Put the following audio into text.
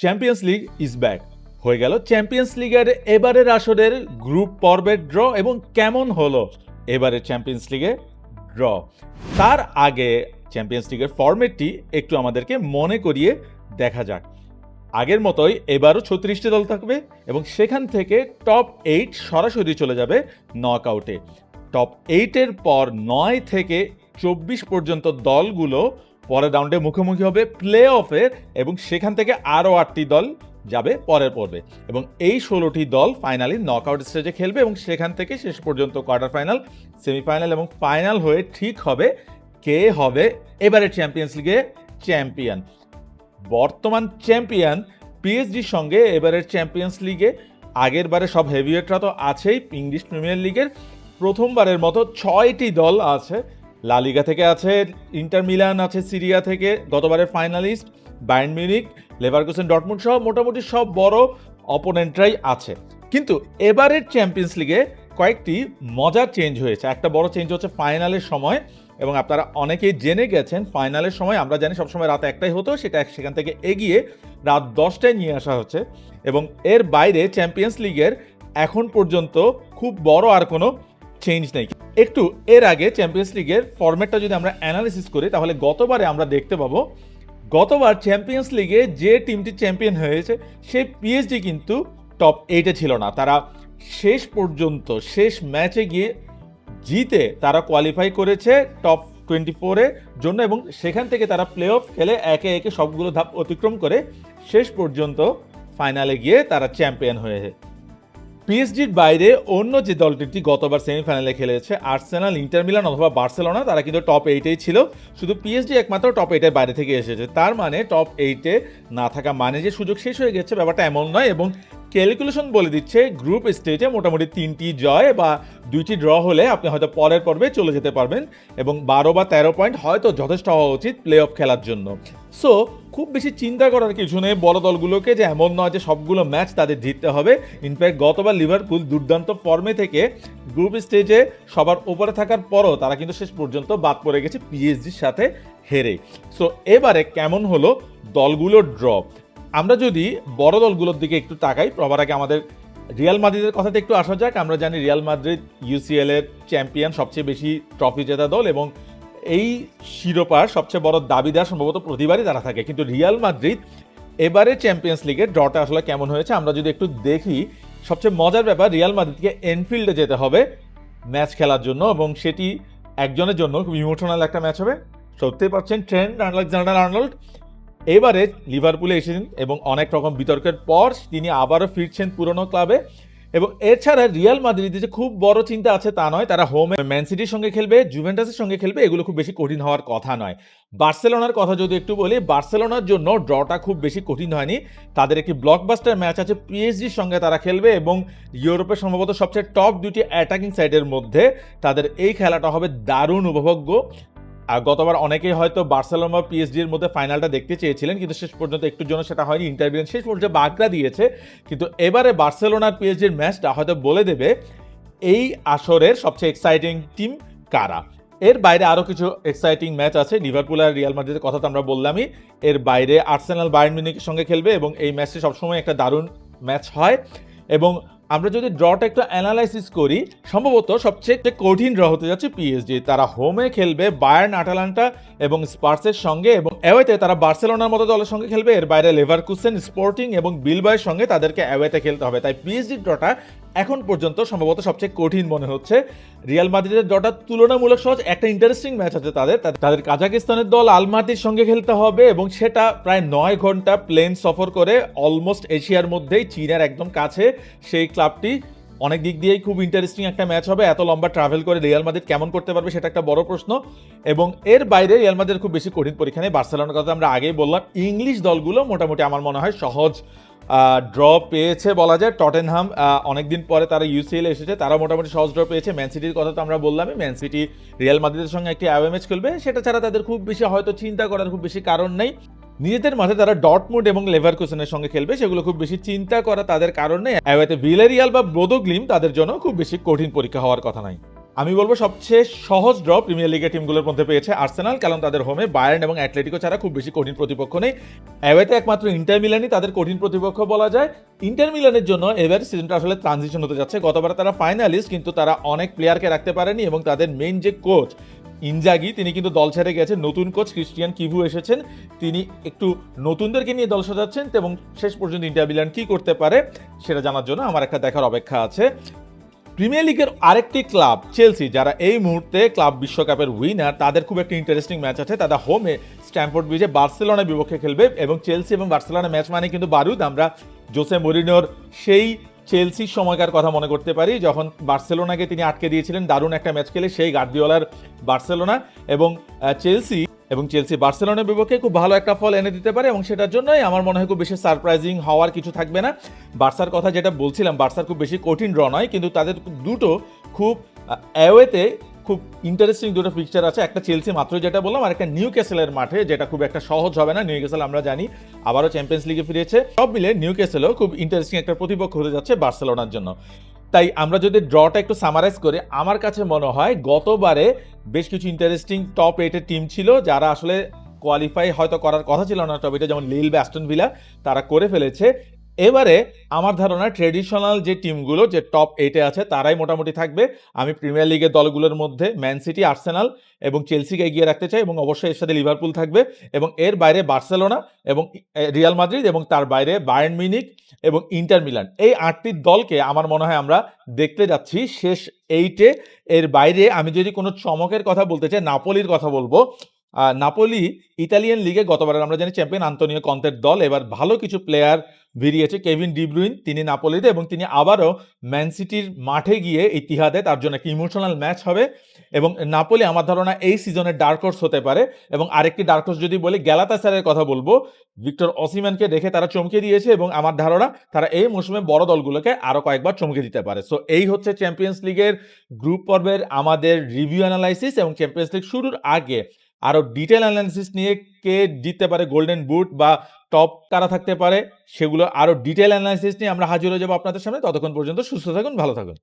Champions league is back হয়ে গেল champions লিগের এবারের আসরের গ্রুপ পর্বের ড্র এবং কেমন হলো এবারের চ্যাম্পিয়ন্স লিগে ড্র তার আগে চ্যাম্পিয়ন্স লিগের ফরম্যাটটি একটু আমাদেরকে মনে করিয়ে দেখা যাক। আগের মতোই এবারও ছত্রিশটি দল থাকবে এবং সেখান থেকে টপ এইট সরাসরি চলে যাবে নক আউটে টপ এইটের পর নয় থেকে চব্বিশ পর্যন্ত দলগুলো পরের রাউন্ডে মুখোমুখি হবে প্লে অফের এবং সেখান থেকে আরও আটটি দল যাবে পরের পর্বে। এবং এই ষোলোটি দল ফাইনালি নকআউট স্টেজে খেলবে এবং সেখান থেকে শেষ পর্যন্ত কোয়ার্টার ফাইনাল, সেমিফাইনাল এবং ফাইনাল হয়ে ঠিক হবে কে হবে এবারের চ্যাম্পিয়ন্স লিগে চ্যাম্পিয়ন। বর্তমান চ্যাম্পিয়ন পিএসজির সঙ্গে এবারের চ্যাম্পিয়ন্স লিগে, আগের বারে সব হেভিওয়েটরা তো আছেই, ইংলিশ প্রিমিয়ার লিগের প্রথমবারের মতো ছয়টি দল আছে লা লিগা থেকে আছে, ইন্টার মিলান আছে, সিরিয়া থেকে, গতবারের finalist, Bayern Munich Leverkusen Dortmund সহ মোটামুটি সব বড় অপোনেন্টরাই আছে। কিন্তু এবারের চ্যাম্পিয়ন্স লিগে কয়েকটি মজার চেঞ্জ হয়েছে। একটা বড় চেঞ্জ হচ্ছে ফাইনালের সময় এবং আপনারা অনেকেই জেনে গেছেন, ফাইনালের সময় আমরা জানি সবসময় রাত একটাই হতো, সেটা সেখান থেকে এগিয়ে রাত দশটায় নিয়ে আসা হচ্ছে এবং এর বাইরে চ্যাম্পিয়ন্স লিগের এখন পর্যন্ত খুব বড় আর কোনো চেঞ্জ নেই। একটু এর আগে চ্যাম্পিয়ন্স লিগের ফরম্যাটটা যদি আমরা অ্যানালিসিস করি, তাহলে গতবারে আমরা দেখতে পাবো, গতবার চ্যাম্পিয়ন্স লিগে যে টিমটি চ্যাম্পিয়ন হয়েছে সেই পিএসজি কিন্তু টপ এইটে ছিল না। তারা শেষ পর্যন্ত, শেষ ম্যাচে গিয়ে জিতে তারা কোয়ালিফাই করেছে টপ টোয়েন্টি ফোরের জন্য এবং সেখান থেকে তারা প্লে অফ খেলে একে একে সবগুলো ধাপ অতিক্রম করে শেষ পর্যন্ত ফাইনালে গিয়ে তারা চ্যাম্পিয়ন হয়েছে পিএসজির বাইরে অন্য যে দলটি গতবার সেমিফাইনালে খেলেছে, আর্সেনাল, ইন্টার মিলান অথবা বার্সেলোনা, তারা কিন্তু টপ এইটেই ছিল। শুধু পিএসজি একমাত্র টপ এইটের বাইরে থেকে এসেছে। তার মানে টপ এইটে না থাকা মানে যে সুযোগ শেষ হয়ে গেছে, ব্যাপারটা এমন নয় এবং ক্যালকুলেশন বলে দিচ্ছে গ্রুপ স্টেজে মোটামুটি তিনটি জয় বা দুইটি ড্র হলে আপনি হয়তো পরের পর্বে চলে যেতে পারবেন এবং বারো বা তেরো পয়েন্ট হয়তো যথেষ্ট হওয়া উচিত প্লে অফ খেলার জন্য। সো খুব বেশি চিন্তা করার কিছু নেই। বড় দলগুলোকে যে এমন নয় যে সবগুলো ম্যাচ তাদের জিততে হবে। ইনফ্যাক্ট গতবার লিভারপুল দুর্দান্ত ফর্মে থেকে গ্রুপ স্টেজে সবার ওপরে থাকার পরও তারা কিন্তু শেষ পর্যন্ত বাদ পড়ে গেছে পিএসজির সাথে হেরে। সো এবারে কেমন হলো দলগুলোর ড্র আমরা যদি বড় দলগুলোর দিকে একটু তাকাই সবার আগে আমাদের রিয়াল মাদ্রিদের কথাতে একটু আসা যাক। আমরা জানি রিয়াল মাদ্রিদ ইউসিএল এর চ্যাম্পিয়ন সবচেয়ে বেশি ট্রফি জেতা দল এবং এই শিরোপার সবচেয়ে বড় দাবিদার সম্ভবত প্রতিবারই তারা থাকে। কিন্তু রিয়াল মাদ্রিদ এবারে চ্যাম্পিয়ন্স লিগের ড্রটা আসলে কেমন হয়েছে আমরা যদি একটু দেখি, সবচেয়ে মজার ব্যাপার রিয়াল মাদ্রিদকে এনফিল্ডে যেতে হবে ম্যাচ খেলার জন্য এবং সেটি একজনের জন্য খুব ইমোশনাল একটা ম্যাচ হবে। সত্যিই পাচ্ছেন ট্রেন্ড আলেকজান্ডার আর্নল্ড এবারে লিভারপুলে এসেছেন এবং অনেক রকম বিতর্কের পর তিনি আবারও ফিরছেন পুরনো ক্লাবে। এবং এছাড়া রিয়াল মাদ্রিদে যে খুব বড় চিন্তা আছে তা নয়, তারা হোমে ম্যান সিটির সঙ্গে খেলবে জুভেন্টাসের সঙ্গে খেলবে, এগুলো খুব বেশি কঠিন হওয়ার কথা নয়। বার্সেলোনার কথা যদি একটু বলি, বার্সেলোনার জন্য ড্রটা খুব বেশি কঠিন হয়নি। তাদের একটি ব্লকবাস্টার ম্যাচ আছে পিএসজির সঙ্গে তারা খেলবে এবং ইউরোপের সম্ভবত সবচেয়ে টপ দুটি অ্যাটাকিং সাইডের মধ্যে তাদের এই খেলাটা হবে দারুণ উপভোগ্য। গতবার অনেকেই হয়তো বার্সেলোনা বা পিএসজির মধ্যে ফাইনালটা দেখতে চেয়েছিলেন, কিন্তু শেষ পর্যন্ত একটু জন্য সেটা হয়নি ইন্টারভিউ শেষ পর্যন্ত বাগড়া দিয়েছে, কিন্তু এবারে বার্সেলোনার পিএসজির ম্যাচটা হয়তো বলে দেবে এই আসরের সবচেয়ে এক্সাইটিং টিম কারা। এর বাইরে আরও কিছু এক্সাইটিং ম্যাচ আছে লিভারপুল আর রিয়াল মাদ্রিদের কথা তো আমরা বললামই, এর বাইরে আর্সেনাল বায়ার্ন সঙ্গে খেলবে এবং এই ম্যাচটি সবসময় একটা দারুণ ম্যাচ হয় এবং আমরা যদি ড্রটা একটু অ্যানালাইসিস করি, সম্ভবত সবচেয়ে কঠিন ড্র হতে যাচ্ছে পিএসজি তারা হোমে খেলবে বায়ার্ন আটালান্টা এবং স্পার্সের সঙ্গে এবং অ্যাওয়েতে তারা বার্সেলোনার মতো দলের সঙ্গে খেলবে। এর বাইরে লেভারকুসেন স্পোর্টিং এবং বিলবায়ের সঙ্গে তাদেরকে অ্যাওয়েতে খেলতে হবে। তাই পিএসজি ড্রটা এখন পর্যন্ত সম্ভবত সবচেয়ে কঠিন মনে হচ্ছে। রিয়াল মাদ্রিদের ড্রটা তুলনামূলক সহজ একটা ইন্টারেস্টিং ম্যাচ আছে তাদের। তাদের কাজাকিস্তানের দল আলমাতির সঙ্গে খেলতে হবে এবং সেটা প্রায় নয় ঘণ্টা প্লেন সফর করে অলমোস্ট এশিয়ার মধ্যেই চীনের একদম কাছে সেই ক্লাবটি অনেক দিক দিয়েই খুব ইন্টারেস্টিং একটা ম্যাচ হবে। এত লম্বা ট্রাভেল করে রিয়াল মাদ্রিদ কেমন করতে পারবে সেটা একটা বড় প্রশ্ন। এবং এর বাইরে রিয়াল মাদ্রিদের খুব বেশি কঠিন পরীক্ষা নেই। বার্সেলোনার কথা আমরা আগেই বললাম। ইংলিশ দলগুলো মোটামুটি আমার মনে হয় সহজ ড্র পেয়েছে বলা যায়। টটেনহাম অনেকদিন পরে তারা ইউসিএল এসেছে। তারা মোটামুটি সহজ ড্র পেয়েছে। ম্যান সিটির কথা তো আমরা বললামই। ম্যান সিটি রিয়াল মাদ্রিদের সঙ্গে একটি অ্যাওয়ে ম্যাচ খেলবে। সেটা ছাড়া তাদের খুব বেশি হয়তো চিন্তা করার খুব বেশি কারণ নেই। নিজেদের মাঝে তারা ডটমুড এবং লেভারকুসেনের সঙ্গে খেলবে। সেগুলো খুব বেশি চিন্তা করা তাদের কারণ নেই। অ্যাওয়েতে ভিলেরিয়াল বা ব্রোদোগ্লিম তাদের জন্য খুব বেশি কঠিন পরীক্ষা হওয়ার কথা নয় আমি বলব সবচেয়ে সহজ ড্র প্রিমিয়ার লিগের টিমগুলোর মধ্যে পেয়েছে আর্সেনাল কারণ তাদের হোমে বায়ার্ন এবং অ্যাটলেটিকো ছাড়া খুব বেশি কঠিন প্রতিপক্ষ নেই। অ্যাওয়েতে একমাত্র ইন্টার মিলানই তাদের কঠিন প্রতিপক্ষ বলা যায়। ইন্টার মিলানের জন্য এবার সিজনটা আসলে ট্রানজিশন হতে যাচ্ছে। গতবার তারা ফাইনালিস্ট কিন্তু তারা অনেক প্লেয়ারকে রাখতে পারেনি এবং তাদের মেইন যে কোচ ইনজাগি তিনি কিন্তু দল ছেড়ে গেছেন নতুন কোচ ক্রিস্টিয়ান কিভু এসেছেন। তিনি একটু নতুনদেরকে নিয়ে দল সাজাচ্ছেন এবং শেষ পর্যন্ত ইন্টার মিলান কি করতে পারে, সেটা জানার জন্য আমার একটা দেখার অপেক্ষা আছে। প্রিমিয়ার লিগের আরেকটি ক্লাব চেলসি যারা এই মুহূর্তে ক্লাব বিশ্বকাপের উইনার তাদের খুব একটা ইন্টারেস্টিং ম্যাচ আছে। তারা হোমে স্ট্যাম্পোর্ড ব্রিজে বার্সেলোনার বিপক্ষে খেলবে এবং চেলসি এবং বার্সেলোনা ম্যাচ মানে কিন্তু বারুদ। আমরা জোসে মরিনোর সেই চেলসির সময়কার কথা মনে করতে পারি, যখন বার্সেলোনাকে তিনি আটকে দিয়েছিলেন, দারুণ একটা ম্যাচ খেলে সেই গার্দিওলার বার্সেলোনা এবং চেলসি এবং চেলসি বার্সেলোনার বিপক্ষে খুব ভালো একটা ফল এনে দিতে পারে এবং সেটার জন্যই আমার মনে হয় খুব বেশি সারপ্রাইজিং হওয়ার কিছু থাকবে না। বার্সার কথা যেটা বলছিলাম বার্সার খুব বেশি কঠিন ড্র নয়, কিন্তু তাদের দুটো খুব অ্যাওয়েতে খুব ইন্টারেস্টিং দুটো পিকচার আছে। একটা চেলসি মাত্র যেটা বললাম, আর একটা নিউ ক্যাসেলের মাঠে, যেটা খুব একটা সহজ হবে না। নিউ ক্যাসেল আমরা জানি, আবারও চ্যাম্পিয়ন্স লিগে ফিরেছে। সব মিলে নিউ ক্যাসেলও খুব ইন্টারেস্টিং একটা প্রতিপক্ষ হতে যাচ্ছে বার্সেলোনার জন্য। তাই আমরা যদি ড্রটা একটু সামারাইজ করি, আমার কাছে মনে হয় গতবারে বেশ কিছু ইন্টারেস্টিং টপ এইটের টিম ছিল যারা আসলে কোয়ালিফাই হয়তো করার কথা ছিল না টপ এটা যেমন লিল ব্যাস্টন ভিলা তারা করে ফেলেছে। এবারে আমার ধারণা ট্রেডিশনাল যে টিমগুলো যে টপ এইটে আছে, তারাই মোটামুটি থাকবে। আমি প্রিমিয়ার লিগের দলগুলোর মধ্যে ম্যান সিটি আর্সেনাল এবং চেলসিকে এগিয়ে রাখতে চাই এবং অবশ্যই এর সাথে লিভারপুল থাকবে এবং এর বাইরে বার্সেলোনা এবং রিয়াল মাদ্রিদ এবং তার বাইরে বায়ার্ন মিউনিক এবং ইন্টার মিলান এই আটটি দলকে আমার মনে হয় আমরা দেখতে যাচ্ছি শেষ এইটে এর বাইরে আমি যদি কোনো চমকের কথা বলতে চাই নাপোলির কথা বলব। নাপোলি ইতালিয়ান লিগে গতবার আমরা জানি চ্যাম্পিয়ন আন্তনিও কন্তের দল। এবার ভালো কিছু প্লেয়ার বেরিয়েছে কেভিন ডিব্রুইন তিনি নাপোলিতে এবং তিনি আবারও ম্যান সিটির মাঠে গিয়ে ইতিহাদে তার জন্য একটি ইমোশনাল ম্যাচ হবে এবং নাপোলি আমার ধারণা এই সিজনের ডার্ক হর্স হতে পারে এবং আরেকটি ডার্ক হর্স যদি বলি গ্যালাতা স্যারের কথা বলব। ভিক্টর অসিম্যানকে দেখে তারা চমকে দিয়েছে এবং আমার ধারণা তারা এই মৌসুমে বড় দলগুলোকে আরও কয়েকবার চমকে দিতে পারে। সো এই হচ্ছে চ্যাম্পিয়ন্স লিগের গ্রুপ পর্বের আমাদের রিভিউ অ্যানালাইসিস এবং চ্যাম্পিয়ন্স লিগ শুরুর আগে আরও ডিটেল অ্যানালিসিস নিয়ে কে জিততে পারে গোল্ডেন বুট বা টপ কারা থাকতে পারে, সেগুলো আরও ডিটেল অ্যানালিসিস নিয়ে আমরা হাজির হয়ে যাব আপনাদের সামনে। ততক্ষণ পর্যন্ত সুস্থ থাকুন, ভালো থাকুন।